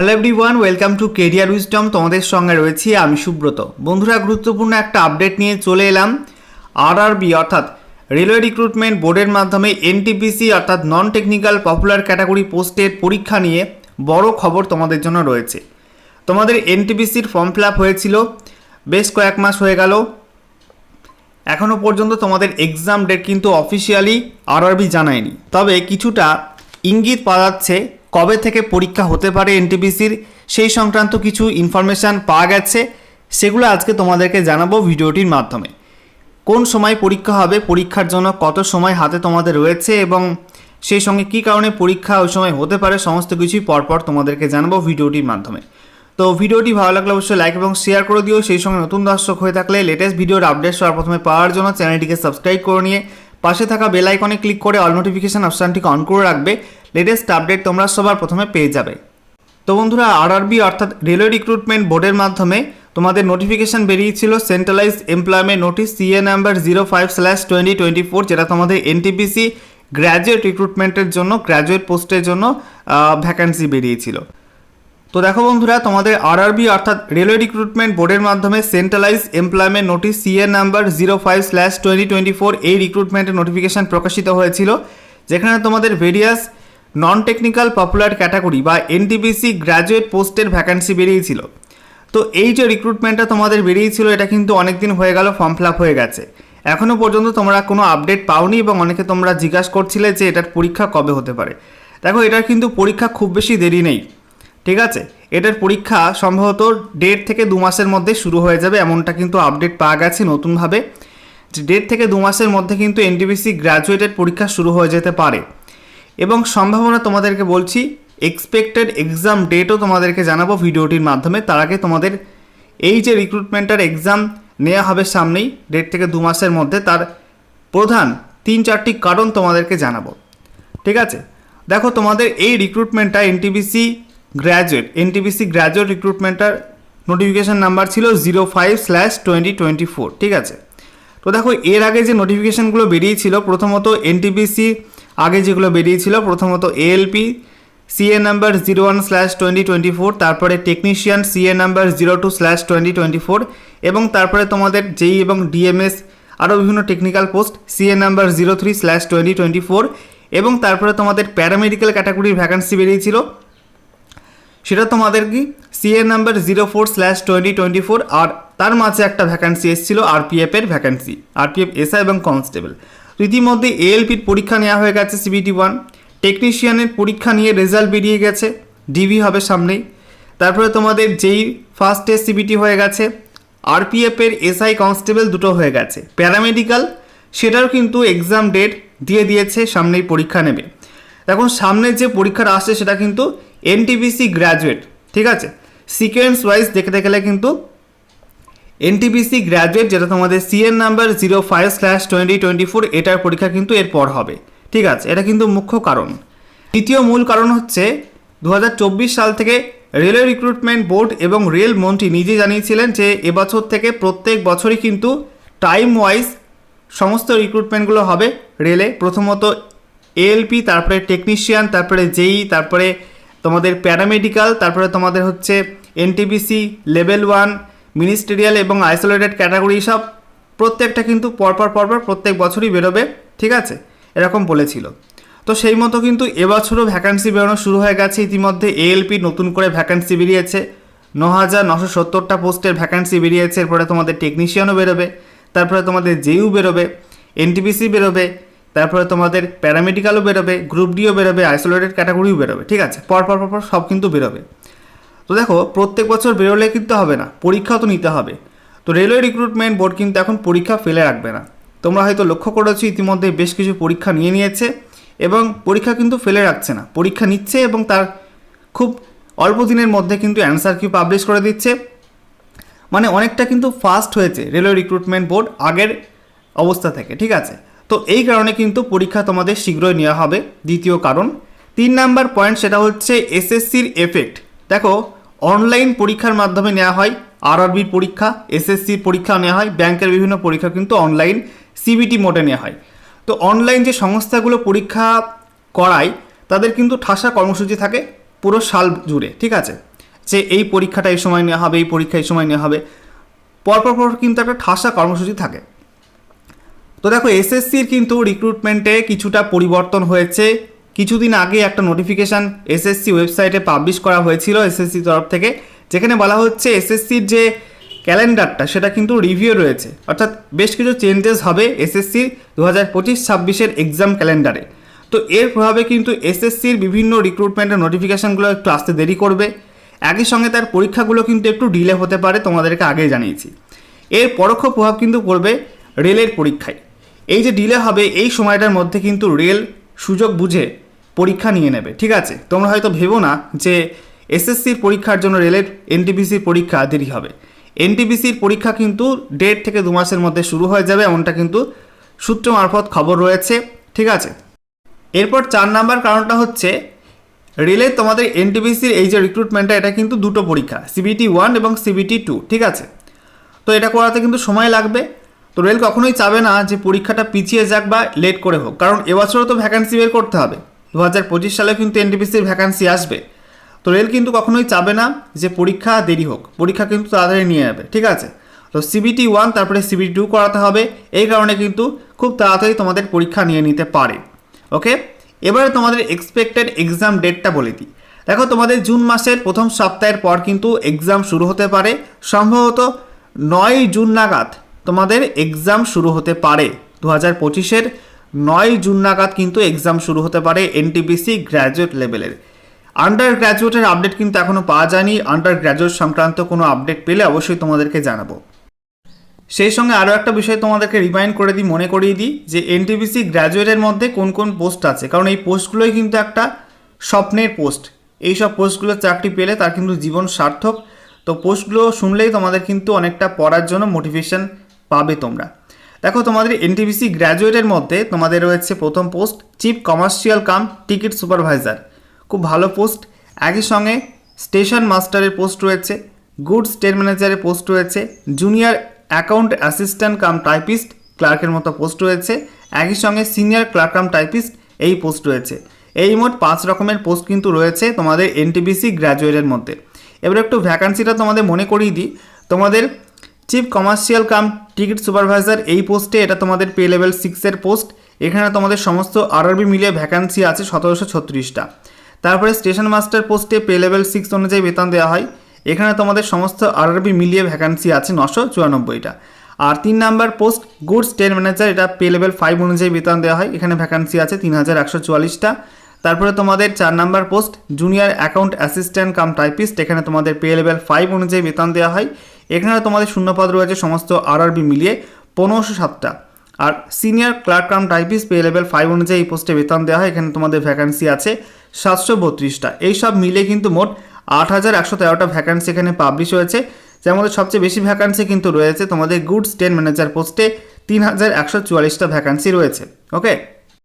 Hello everyone welcome to career wisdom তোমাদের সঙ্গে রয়েছি আমি সুব্রত। বন্ধুরা, গুরুত্বপূর্ণ একটা আপডেট নিয়ে চলে এলাম। আরআরবি অর্থাৎ রেলওয়ে রিক্রুটমেন্ট বোর্ডের মাধ্যমে এনটিপিসি অর্থাৎ নন টেকনিক্যাল পপুলার ক্যাটাগরি পোস্টের পরীক্ষা নিয়ে বড় খবর তোমাদের জন্য রয়েছে। তোমাদের এনটিপিসির ফর্ম ফিল আপ হয়েছিল, বেশ কয়েক মাস হয়ে গেল। এখনও পর্যন্ত তোমাদের এক্সাম ডেট কিন্তু অফিসিয়ালি আরআরবি জানায়নি। তবে কিছুটা ইঙ্গিত পাওয়া যাচ্ছে কবে থেকে পরীক্ষা হতে পারে এনটিপিসির? সেই সংক্রান্ত কিছু ইনফরমেশান পাওয়া গেছে। সেগুলো আজকে তোমাদেরকে জানাব ভিডিওটির মাধ্যমে। কোন সময় পরীক্ষা হবে, পরীক্ষার জন্য কত সময় হাতে তোমাদের রয়েছে এবং সেই সঙ্গে কী কারণে পরীক্ষা ওই সময় হতে পারে, সমস্ত কিছুই পরপর তোমাদেরকে জানাব ভিডিওটির মাধ্যমে। তো ভিডিওটি ভালো লাগলে অবশ্যই লাইক এবং শেয়ার করে দিও। সেই সঙ্গে নতুন দর্শক হয়ে থাকলে লেটেস্ট ভিডিওর আপডেট সবার প্রথমে পাওয়ার জন্য চ্যানেলটিকে সাবস্ক্রাইব করে নিয়ে পাশে থাকা বেল আইকনে ক্লিক করে অল নোটিফিকেশান অপশানটিকে অন করে রাখবে। লেটেস্ট আপডেট তোমরা সবার প্রথমে পেয়ে যাবে। তো বন্ধুরা আরআরবি অর্থাৎ রেলওয়ে রিক্রুটমেন্ট বোর্ডের মাধ্যমে তোমাদের নোটিফিকেশান বেরিয়েছিল centralise employment notice CA number zero five slash twenty twenty four যেটা তোমাদের এনটিপিসি গ্র্যাজুয়েট রিক্রুটমেন্টের জন্য গ্র্যাজুয়েট পোস্টের জন্য ভ্যাকান্সি বেরিয়েছিল। তো দেখো বন্ধুরা, তোমাদের আরআরবি অর্থাৎ রেলওয়ে রিক্রুটমেন্ট বোর্ডের মাধ্যমে centralise employment notice CA number zero five slash twenty twenty four এই রিক্রুটমেন্টের নোটিফিকেশান প্রকাশিত হয়েছিল, যেখানে তোমাদের various non technical popular category বা এনটিপিসি গ্র্যাজুয়েট পোস্টের ভ্যাকান্সি বেরিয়েছিল। তো এই যে রিক্রুটমেন্টটা তোমাদের বেরিয়েছিল, এটা কিন্তু অনেক দিন হয়ে গেল ফর্ম ফিল হয়ে গেছে। এখনও পর্যন্ত তোমরা কোনো আপডেট পাওনি এবং অনেকে তোমরা জিজ্ঞাসা করছিলে যে এটার পরীক্ষা কবে হতে পারে। দেখো, এটার কিন্তু পরীক্ষা খুব বেশি দেরি নেই, ঠিক আছে? এটার পরীক্ষা সম্ভবত দেড় থেকে দু মাসের মধ্যে শুরু হয়ে যাবে, এমনটা কিন্তু আপডেট পাওয়া গেছে নতুনভাবে। যে দেড় থেকে দু মাসের মধ্যে কিন্তু এনটিপিসি গ্র্যাজুয়েটেড পরীক্ষা শুরু হয়ে যেতে পারে। এবং সম্ভাবনা তোমাদেরকে বলছি এক্সপেক্টেড এক্সাম ডেটও তোমাদেরকে জানাব ভিডিওটির মাধ্যমে। তার আগে তোমাদের এই যে রিক্রুটমেন্টের এক্সাম নেওয়া হবে সামনেই দেড় থেকে দু মাসের মধ্যে, তার প্রধান তিন চারটি কারণ তোমাদেরকে জানাব। ঠিক আছে? দেখো, তোমাদের এই রিক্রুটমেন্টটা এনটিপিসি গ্র্যাজুয়েট এনটিপিসি গ্র্যাজুয়েট রিক্রুটমেন্টটার নোটিফিকেশান নাম্বার ছিল zero five slash twenty twenty four ঠিক আছে? তো দেখো, এর আগে যে নোটিফিকেশানগুলো বেরিয়েছিল, প্রথমত এনটিপিসি আগে যেগুলো বেরিয়েছিল, প্রথমত ALP CA number zero one slash twenty twenty four তারপরে technician CA number zero two slash twenty twenty four এবং তারপরে তোমাদের জেই এবং ডিএমএস আরও বিভিন্ন technical post CA number zero three slash twenty twenty four এবং তারপরে তোমাদের প্যারামেডিক্যাল ক্যাটাগরির ভ্যাকান্সি বেরিয়েছিল। সেটা তোমাদের কি? CA number zero four slash twenty twenty four আর তার মাঝে একটা ভ্যাকান্সি এসেছিল আরপিএফ এর ভ্যাকান্সি আরপিএফ এসআই এবং কনস্টেবল ইতিমধ্যে এএলপির পরীক্ষা নেওয়া হয়ে গেছে সিবিটি ওয়ান। টেকনিশিয়ানের পরীক্ষা নিয়ে রেজাল্ট বেরিয়ে গেছে ডিভি হবে সামনেই। তারপরে তোমাদের যেই ফার্স্ট টেস্ট সিবিটি হয়ে গেছে আরপিএফ এর এসআই কনস্টেবল দুটো হয়ে গেছে। প্যারামেডিক্যাল সেটারও কিন্তু এক্সাম ডেট দিয়ে দিয়েছে, সামনেই পরীক্ষা নেবে। এখন সামনে যে পরীক্ষাটা আসছে, সেটা কিন্তু এনটিপিসি গ্র্যাজুয়েট ঠিক আছে? সিকোয়েন্স ওয়াইজ দেখতে গেলে কিন্তু এনটিপিসি গ্র্যাজুয়েট যেটা তোমাদের CEN number zero five slash twenty twenty four এটার পরীক্ষা কিন্তু এরপর হবে। ঠিক আছে, এটা কিন্তু মুখ্য কারণ। দ্বিতীয় মূল কারণ হচ্ছে দু হাজার চব্বিশ সাল থেকে রেলওয়ে রিক্রুটমেন্ট বোর্ড এবং রেল মন্ত্রী নিজে জানিয়েছিলেন যে এবছর থেকে প্রত্যেক বছরই কিন্তু টাইম ওয়াইজ সমস্ত রিক্রুটমেন্টগুলো হবে রেলে। প্রথমত এএলপি তারপরে টেকনিশিয়ান তারপরে জেই তারপরে তোমাদের প্যারামেডিক্যাল তারপরে তোমাদের হচ্ছে এনটিপিসি লেভেল ওয়ান মিনিস্টেরিয়াল এবং আইসোলেটেড ক্যাটাগরি সব প্রত্যেকটা কিন্তু পরপর পরপর প্রত্যেক বছরই বেরোবে, ঠিক আছে? এরকম বলেছিল। তো সেই মতো কিন্তু এবছরও ভ্যাকান্সি বেরোনো শুরু হয়ে গেছে। ইতিমধ্যে এএলপি নতুন করে ভ্যাকান্সি বেরিয়েছে। ন হাজার নশো সত্তরটা পোস্টের ভ্যাকান্সি বেরিয়েছে। এরপরে তোমাদের টেকনিশিয়ানও বেরোবে। তারপরে তোমাদের জেইউ বেরোবে এনটিপিসি বেরোবে। তারপরে তোমাদের প্যারামেডিক্যালও বেরোবে গ্রুপ ডিও বেরোবে আইসোলেটেড ক্যাটাগরিও বেরোবে, ঠিক আছে? পরপর পরপর সব কিন্তু বেরোবে। তো দেখো, প্রত্যেক বছর বেরোলে কিন্তু হবে না, পরীক্ষাও তো নিতে হবে। তো রেলওয়ে রিক্রুটমেন্ট বোর্ড কিন্তু এখন পরীক্ষা ফেলে রাখবে না। তোমরা হয়তো লক্ষ্য করেছ, ইতিমধ্যে বেশ কিছু পরীক্ষা নিয়ে নিয়েছে এবং পরীক্ষা কিন্তু ফেলে রাখছে না। পরীক্ষা নিচ্ছে এবং তার খুব অল্প দিনের মধ্যে কিন্তু অ্যান্সার কি পাবলিশ করে দিচ্ছে। মানে অনেকটা কিন্তু ফাস্ট হয়েছে রেলওয়ে রিক্রুটমেন্ট বোর্ড আগের অবস্থা থেকে, ঠিক আছে? তো এই কারণে কিন্তু পরীক্ষা তোমাদের শীঘ্রই নেওয়া হবে। দ্বিতীয় কারণ, তিন নাম্বার পয়েন্ট সেটা হচ্ছে এসএসসির এফেক্ট দেখো অনলাইন পরীক্ষার মাধ্যমে নেওয়া হয় আরআরবির পরীক্ষা এসএসসির পরীক্ষা নেওয়া হয়, ব্যাংকের বিভিন্ন পরীক্ষা কিন্তু অনলাইন সিবিটি মোডে নেওয়া হয়। তো অনলাইন যে সংস্থাগুলো পরীক্ষা করায়, তাদের কিন্তু ঠাসা কর্মসূচি থাকে পুরো সাল জুড়ে, ঠিক আছে? যে এই পরীক্ষাটা এই সময় নেওয়া হবে, এই পরীক্ষা এই সময় নেওয়া হবে, পরপর পর কিন্তু একটা ঠাসা কর্মসূচি থাকে। তো দেখো এসএসসির কিন্তু রিক্রুটমেন্টে কিছুটা পরিবর্তন হয়েছে কিছুদিন আগে একটা নোটিফিকেশান এসএসসি ওয়েবসাইটে পাবলিশ করা হয়েছিল এসএসসি তরফ থেকে, যেখানে বলা হচ্ছে এসএসসির যে ক্যালেন্ডারটা, সেটা কিন্তু রিভিউ রয়েছে। অর্থাৎ বেশ কিছু চেঞ্জেস হবে এসএসসির দু হাজার পঁচিশ ছাব্বিশের এক্সাম ক্যালেন্ডারে তো এর প্রভাবে কিন্তু এসএসসির বিভিন্ন রিক্রুটমেন্টের নোটিফিকেশানগুলো একটু আসতে দেরি করবে। একই সঙ্গে তার পরীক্ষাগুলো কিন্তু একটু ডিলে হতে পারে, তোমাদেরকে আগেই জানিয়েছি। এর পরোক্ষ প্রভাব কিন্তু পড়বে রেলের পরীক্ষায়। এই যে ডিলে হবে, এই সময়টার মধ্যে কিন্তু রেল সুযোগ বুঝে পরীক্ষা নিয়ে নেবে, ঠিক আছে? তোমরা হয়তো ভেবো না যে এসএসসির পরীক্ষার জন্য রেলের এনটিপিসির পরীক্ষা দেরি হবে। এনটিপিসির পরীক্ষা কিন্তু দেড় থেকে দু মাসের মধ্যে শুরু হয়ে যাবে, এমনটা কিন্তু সূত্র মারফত খবর রয়েছে, ঠিক আছে? এরপর চার নাম্বার কারণটা হচ্ছে, রেলে তোমাদের এনটিপিসির এই যে রিক্রুটমেন্টটা এটা কিন্তু দুটো পরীক্ষা সিবিটি ওয়ান এবং সিবিটি টু ঠিক আছে? তো এটা করাতে কিন্তু সময় লাগবে। তো রেল কখনোই চাবে না যে পরীক্ষাটা পিছিয়ে যাক বা লেট করে হোক, কারণ এবছরও তো ভ্যাকান্সি বের করতে হবে। দু হাজার পঁচিশ সালে কিন্তু এনটিপিসির ভ্যাকান্সি আসবে। তো রেল কিন্তু কখনোই চাবে না যে পরীক্ষা দেরি হোক, পরীক্ষা কিন্তু তাড়াতাড়ি নিয়ে যাবে, ঠিক আছে? তো সিবিটি ওয়ান তারপরে সিবিটি টু করাতে হবে, এই কারণে কিন্তু খুব তাড়াতাড়ি তোমাদের পরীক্ষা নিয়ে নিতে পারে ওকে এবারে তোমাদের এক্সপেক্টেড এক্সাম ডেটটা বলে দিই। দেখো, তোমাদের জুন মাসের প্রথম সপ্তাহের পর কিন্তু এক্সাম শুরু হতে পারে, সম্ভবত নয় জুন নাগাদ তোমাদের এক্সাম শুরু হতে পারে দু হাজার পঁচিশের নয় জুন নাগাদ কিন্তু এক্সাম শুরু হতে পারে এনটিপিসি গ্র্যাজুয়েট লেভেলের আন্ডার গ্র্যাজুয়েটের আপডেট কিন্তু এখনও পাওয়া যায়নি। আন্ডার গ্র্যাজুয়েট সংক্রান্ত কোনো আপডেট পেলে অবশ্যই তোমাদেরকে জানাব। সেই সঙ্গে আরও একটা বিষয় তোমাদেরকে রিমাইন্ড করে দিই, মনে করিয়ে দিই যে এনটিপিসি গ্র্যাজুয়েটের মধ্যে কোন কোন পোস্ট আছে। কারণ এই পোস্টগুলোই কিন্তু একটা স্বপ্নের পোস্ট এই সব পোস্টগুলো চাকরি পেলে তার কিন্তু জীবন সার্থক। তো পোস্টগুলো শুনলেই তোমাদের কিন্তু অনেকটা পড়ার জন্য মোটিভেশন পাবে তোমরা। দেখো, তোমাদের এনটিপিসি গ্র্যাজুয়েটের মধ্যে তোমাদের রয়েছে প্রথম post chief commercial cum ticket supervisor খুব ভালো পোস্ট একই সঙ্গে স্টেশন মাস্টারের পোস্ট রয়েছে গুডস ট্রেন ম্যানেজারের পোস্ট রয়েছে junior account assistant cum typist ক্লার্কের মতো পোস্ট রয়েছে, একই সঙ্গে সিনিয়র ক্লার্ক কাম টাইপিস্ট এই পোস্ট রয়েছে। এই মোট পাঁচ রকমের পোস্ট কিন্তু রয়েছে তোমাদের এনটিপিসি গ্র্যাজুয়েটের মধ্যে। এবার একটু ভ্যাকান্সিটা তোমাদের মনে করিয়ে দিই। তোমাদের chief commercial cum ticket supervisor এই পোস্টে এটা তোমাদের পে লেভেল সিক্সের পোস্ট এখানে তোমাদের সমস্ত আরআরবি মিলিয়ে ভ্যাকান্সি আছে সতেরোশো ছত্রিশটা। তারপরে স্টেশন মাস্টার পোস্টে পে লেভেল সিক্স অনুযায়ী বেতন দেওয়া হয়। এখানে তোমাদের সমস্ত আরআরবি মিলিয়ে ভ্যাকান্সি আছে নশো চুরানব্বইটা। আর তিন number post goods train manager এটা পে লেভেল ফাইভ অনুযায়ী বেতন দেওয়া হয়। এখানে ভ্যাকান্সি আছে তিন হাজার একশো চুয়াল্লিশটা। তারপরে তোমাদের চার number post junior account assistant cum typist এখানে তোমাদের পে লেভেল ফাইভ অনুযায়ী বেতন দেওয়া হয়। এখানে তোমাদের শূন্যপদ রয়েছে, সমস্ত আরআরবি মিলিয়ে পনেরোশো সাতটা। আর senior clerk cum typist pay level five অনুযায়ী এই পোস্টে বেতন দেওয়া হয়, এখানে তোমাদের ভ্যাকান্সি আছে সাতশো বত্রিশটা। এই সব মিলে কিন্তু মোট আট হাজার একশো তেরোটা ভ্যাকান্সি এখানে পাবলিশ হয়েছে। যার মধ্যে সবচেয়ে বেশি ভ্যাকান্সি কিন্তু রয়েছে, তোমাদের গুডস টেন ম্যানেজার পোস্টে তিন হাজার একশো চুয়াল্লিশটা ভ্যাকান্সি রয়েছে ওকে